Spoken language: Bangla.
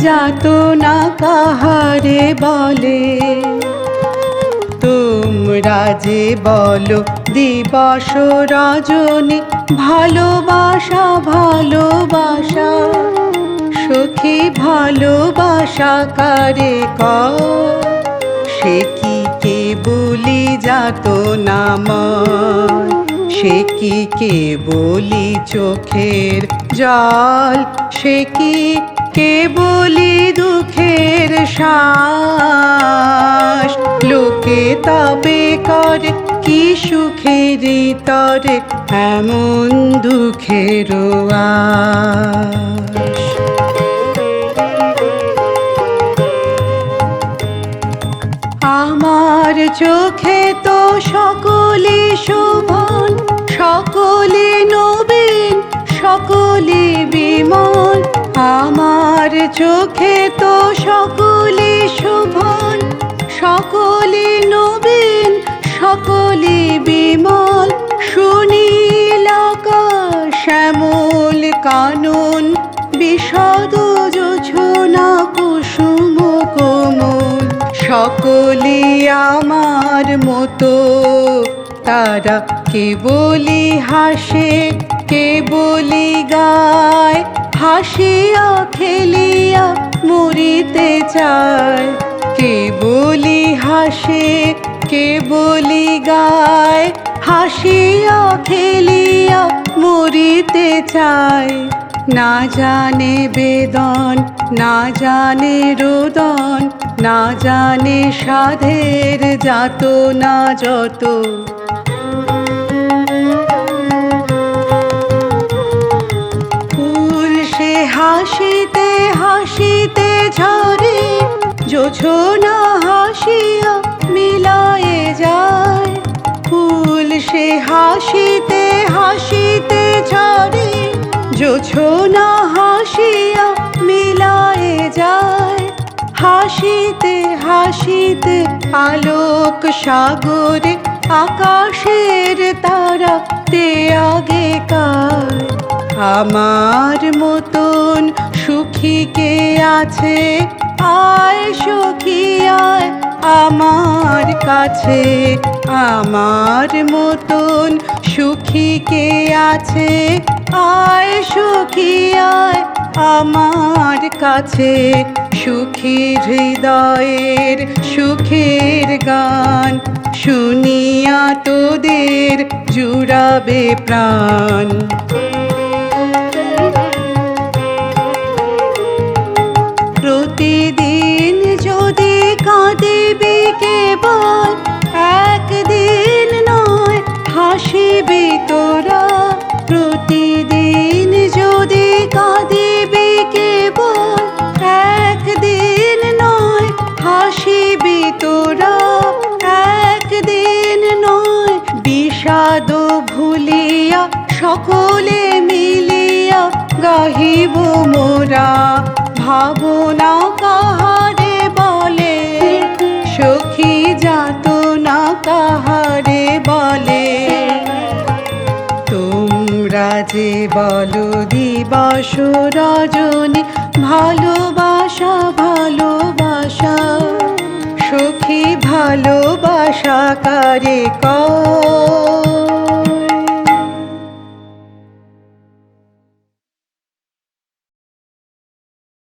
যাত না কাহারে বলে। তোমরা যে বলো দিবস রজনী, ভালোবাসা ভালোবাসা। সখী, ভালোবাসা কারে ক সে কি কে বলি যাত নাময় সে কি কে বলি চোখের জল? সে কি কে বলি দুঃখের শ্বাস? লোকে তবে করে কি সুখের তরে, এমন দুঃখের আমার চোখে তো সকলে শোভন, সকলে নবীন, সকলে আমার চোখে তো সকলে শোভন, সকলে নবীন, সকলে বিমল। সুনীল শ্যামল কানন বিশদ যোছনা কুসুম কোমল। সকলে আমার মতো, তারা কে বলি হাসে কে বলি গায়? হাসিয়া খেলিয়া মরিতে চায়। কে বলি হাসে, কে বলি গায়? হাসিয়া খেলিয়া মরিতে চায়। না জানে বেদন, না জানে রোদন, না জানে সাধের যাত না যত। জোছনা হাসিয়া মিলায়ে যায়। ফুল সে হাসিতে হাসিতে ঝরে জোছনা হাসিয়া মিলায়ে যায়। হাসিতে হাসিতে আলোক সাগরে, আকাশের তারা তে আগে কার। আমার মতন সুখী কে আছে? আয় সখী, আয় আমার কাছে। আমার মতন সুখী কে আছে? আয় সখী, আয় আমার কাছে। সুখী হৃদয়ের সুখের গান শুনিয়া তোদের জুড়াবে প্রাণ। গাহিব মোরা, ভাবনা কাহারে বলে? সখী যাত না কাহারে বলে? তোমরা যে বলো দিবস রজনী, ভালোবাসা ভালোবাসা। সখী ভালোবাসা কারে কর